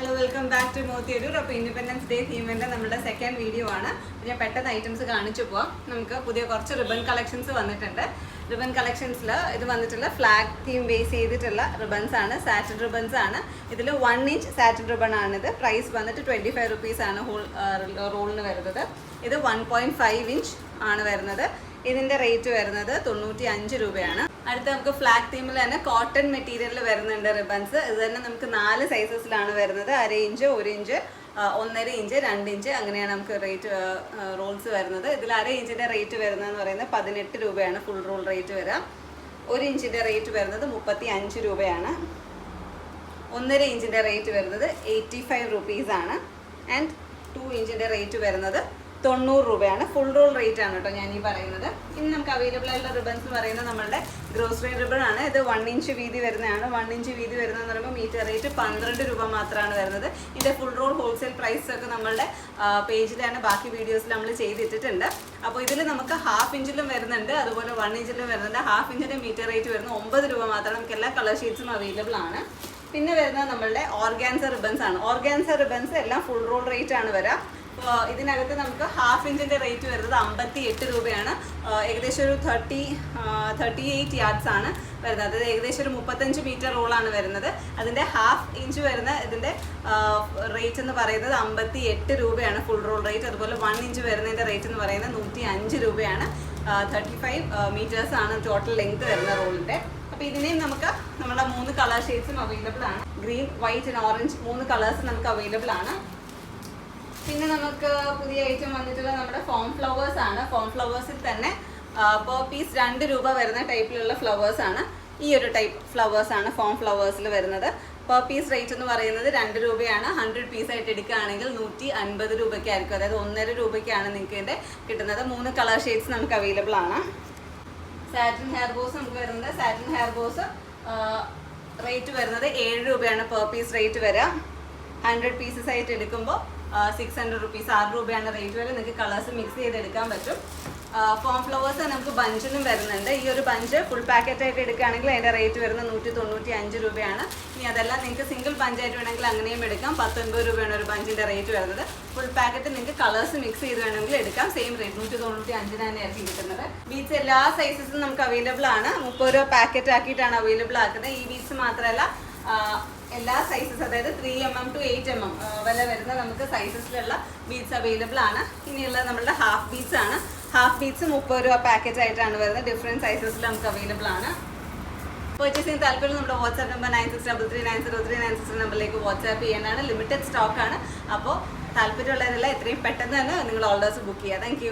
Hello welcome back to Mothiyarur അപ്പോൾ independence day തീമിന്റെ നമ്മുടെ second video ആണ്. ഞാൻ പെട്ടെന്ന് ഐറ്റംസ് കാണിച്ചു പോവാം. നമുക്ക് പുതിയ കുറച്ച് റിബൺ കളക്ഷൻസ് വന്നിട്ടുണ്ട്. റിബൺ കളക്ഷൻസിൽ ഇത് വന്നിട്ടുള്ള ഫ്ലാഗ് തീം ബേസ് ചെയ്തിട്ടുള്ള റിബൺസ് ആണ് സാറ്റിൻ റിബൺസ് ആണ്. ഇതിൽ വൺ ഇഞ്ച് സാറ്റിൻ റിബൺ ആണിത്. പ്രൈസ് വന്നിട്ട് ട്വന്റി ഫൈവ് റുപ്പീസ് ആണ് ഹോൾ റോളിന് വരുന്നത്. ഇത് വൺ പോയിന്റ് ഫൈവ് ഇഞ്ച് ആണ് വരുന്നത്. ഇതിന്റെ റേറ്റ് വരുന്നത് തൊണ്ണൂറ്റി അഞ്ച് രൂപയാണ്. അടുത്ത നമുക്ക് ഫ്ലാഗ് തീമിൽ തന്നെ കോട്ടൺ മെറ്റീരിയലിൽ വരുന്നുണ്ട് റിബൺസ് ഇത് തന്നെ നമുക്ക് നാല് സൈസസിലാണ് വരുന്നത്. അര ഇഞ്ച് ഒരു ഇഞ്ച് ഒന്നര ഇഞ്ച് രണ്ട് ഇഞ്ച് അങ്ങനെയാണ് നമുക്ക് റേറ്റ് റോൾസ് വരുന്നത്. ഇതിൽ അര ഇഞ്ചിന്റെ റേറ്റ് വരുന്നതെന്ന് പറയുന്നത് പതിനെട്ട് രൂപയാണ് ഫുൾ റോൾ റേറ്റ് വരിക. ഒരു ഇഞ്ചിന്റെ റേറ്റ് വരുന്നത് മുപ്പത്തി അഞ്ച് രൂപയാണ്. ഒന്നര ഇഞ്ചിന്റെ റേറ്റ് വരുന്നത് എയ്റ്റി ഫൈവ് ആൻഡ് ടു ഇഞ്ചിന്റെ റേറ്റ് വരുന്നത് തൊണ്ണൂറ് രൂപയാണ്. ഫുൾ റോൾ റേറ്റ് ആണ് കേട്ടോ ഞാൻ ഈ പറയുന്നത്. ഇനി നമുക്ക് അവൈലബിൾ ആയിട്ടുള്ള റിബൺസ് എന്ന് പറയുന്നത് നമ്മുടെ ഗ്രോസറി റിബൺ ആണ്. ഇത് വൺ ഇഞ്ച് വീതി വരുന്നതാണ്. വൺ ഇഞ്ച് വീതി വരുന്നതെന്ന് പറയുമ്പോൾ മീറ്റർ റേറ്റ് പന്ത്രണ്ട് രൂപ മാത്രമാണ് വരുന്നത്. ഇതിന്റെ ഫുൾ റോൾ ഹോൾസെയിൽ പ്രൈസ് ഒക്കെ നമ്മളുടെ പേജിലാണ് ബാക്കി വീഡിയോസിൽ നമ്മൾ ചെയ്തിട്ടിട്ടുണ്ട്. അപ്പോൾ ഇതിൽ നമുക്ക് ഹാഫ് ഇഞ്ചിലും വരുന്നുണ്ട്. അതുപോലെ വൺ ഇഞ്ചിലും വരുന്നുണ്ട്. ഹാഫ് ഇഞ്ചിന്റെ മീറ്റർ റേറ്റ് വരുന്നത് ഒമ്പത് രൂപ മാത്രം നമുക്ക് എല്ലാ കളർ ഷീറ്റ്സും അവൈലബിൾ ആണ്. പിന്നെ വരുന്നത് നമ്മളുടെ ഓർഗാൻസ റിബൻസ് ആണ്. ഓർഗാൻസ റിബൻസ് എല്ലാം ഫുൾ റോൾ റേറ്റ് ആണ് അപ്പോൾ ഇതിനകത്ത് നമുക്ക് ഹാഫ് ഇഞ്ചിന്റെ റേറ്റ് വരുന്നത് അമ്പത്തി എട്ട് രൂപയാണ് ഏകദേശം ഒരു തേർട്ടി തേർട്ടി എയ്റ്റ് യാർഡ്സ് ആണ് വരുന്നത്. അതായത് ഏകദേശം ഒരു മുപ്പത്തഞ്ച് മീറ്റർ റോളാണ് വരുന്നത്. അതിന്റെ ഹാഫ് ഇഞ്ച് വരുന്ന ഇതിന്റെ റേറ്റ് എന്ന് പറയുന്നത് അമ്പത്തി എട്ട് രൂപയാണ്. ഫുൾ റോൾ റേറ്റ് അതുപോലെ വൺ ഇഞ്ച് വരുന്നതിന്റെ റേറ്റ് എന്ന് പറയുന്നത് നൂറ്റി അഞ്ച് രൂപയാണ് തേർട്ടി ഫൈവ് മീറ്റേഴ്സ് ആണ് ടോട്ടൽ ലെങ്ത് വരുന്ന റോളിന്റെ അപ്പോൾ ഇതിനെയും നമുക്ക് നമ്മുടെ മൂന്ന് കളർ ഷെയ്ഡ്സും അവൈലബിൾ ആണ്. ഗ്രീൻ വൈറ്റ് ആൻഡ് ഓറഞ്ച് മൂന്ന് കളേഴ്സ് നമുക്ക് അവൈലബിൾ ആണ്. പിന്നെ നമുക്ക് പുതിയ ഐറ്റം വന്നിട്ടുള്ള നമ്മുടെ ഫോം ഫ്ലവേഴ്സ് ആണ്. ഫോം ഫ്ലവേഴ്സിൽ തന്നെ പെർ പീസ് രണ്ട് രൂപ വരുന്ന ടൈപ്പിലുള്ള ഫ്ലവേഴ്സ് ആണ്. ഈ ഒരു ടൈപ്പ് ഫ്ലവേഴ്സ് ആണ് ഫോം ഫ്ലവേഴ്സിൽ വരുന്നത്. പെർ പീസ് റേറ്റ് എന്ന് പറയുന്നത് രണ്ട് രൂപയാണ്. ഹൺഡ്രഡ് പീസ് ആയിട്ട് എടുക്കുകയാണെങ്കിൽ നൂറ്റി അൻപത് രൂപയ്ക്കായിരിക്കും. അതായത് ഒന്നര രൂപയ്ക്കാണ് നിങ്ങൾക്ക് ഇതിന്റെ കിട്ടുന്നത്. മൂന്ന് കളർ ഷെയ്ഡ്സ് നമുക്ക് അവൈലബിൾ ആണ്. സാറ്റിൻ ഹെയർ ബോസ് നമുക്ക് വരുന്നത്. സാറ്റിൻ ഹെയർ ബോസ് റേറ്റ് വരുന്നത് ഏഴ് രൂപയാണ് പെർ പീസ് റേറ്റ് വരിക. ഹൺഡ്രഡ് പീസസ് ആയിട്ട് എടുക്കുമ്പോൾ സിക്സ് ഹൺഡ്രഡ് റുപ്പീസ് ആറ് രൂപയാണ് റേറ്റ് വരെ നിങ്ങൾക്ക് കളേഴ്സ് മിക്സ് ചെയ്തെടുക്കാൻ പറ്റും. ഫോം ഫ്ലവേഴ്സ് നമുക്ക് ബഞ്ചിനും വരുന്നുണ്ട്. ഈ ഒരു ബഞ്ച് ഫുൾ പാക്കറ്റ് ആയിട്ട് എടുക്കുകയാണെങ്കിൽ അതിന്റെ റേറ്റ് വരുന്നത് നൂറ്റി തൊണ്ണൂറ്റി അഞ്ച് രൂപയാണ്. ഇനി അതെല്ലാം നിങ്ങൾക്ക് സിംഗിൾ ബഞ്ചായിട്ട് വേണമെങ്കിൽ അങ്ങനെയും എടുക്കാം. പത്തൊൻപത് രൂപയാണ് ഒരു ബഞ്ചിന്റെ റേറ്റ് വരുന്നത്. ഫുൾ പാക്കറ്റ് നിങ്ങൾക്ക് കളേഴ്സ് മിക്സ് ചെയ്ത് വേണമെങ്കിൽ എടുക്കാം. സെയിം റേറ്റ് നൂറ്റി തൊണ്ണൂറ്റി അഞ്ചിന് തന്നെയായിരിക്കും കിട്ടുന്നത്. ബീച്ച് എല്ലാ സൈസസും നമുക്ക് അവൈലബിൾ ആണ്. മുപ്പത് രൂപ പാക്കറ്റ് ആക്കിയിട്ടാണ് അവൈലബിൾ ആക്കുന്നത്. ഈ ബീച്ച് മാത്രമല്ല എല്ലാ സൈസസ് അതായത് three M M to eight M M വരെ വരുന്ന നമുക്ക് സൈസസിലുള്ള ബീഡ്സ് അവൈലബിൾ ആണ്. ഇനിയുള്ള നമ്മളുടെ ഹാഫ് ബീഡ്സ് ആണ്. ഹാഫ് ബീഡ്സ് മുപ്പത് രൂപ പാക്കേജ് ആയിട്ടാണ് വരുന്നത്. ഡിഫറെന്റ് സൈസസിൽ നമുക്ക് അവൈലബിൾ ആണ്. പർച്ചേസിങ് താല്പര്യം നമ്മുടെ WhatsApp number nine six double three nine zero three nine six നമ്പറിലേക്ക് വാട്സാപ്പ് ചെയ്യാനാണ്. ലിമിറ്റഡ് സ്റ്റോക്കാണ് അപ്പോൾ താല്പര്യമുള്ളവരെല്ലാം എത്രയും പെട്ടെന്ന് തന്നെ നിങ്ങൾ ഓർഡേഴ്സ് ബുക്ക് ചെയ്യുക താങ്ക്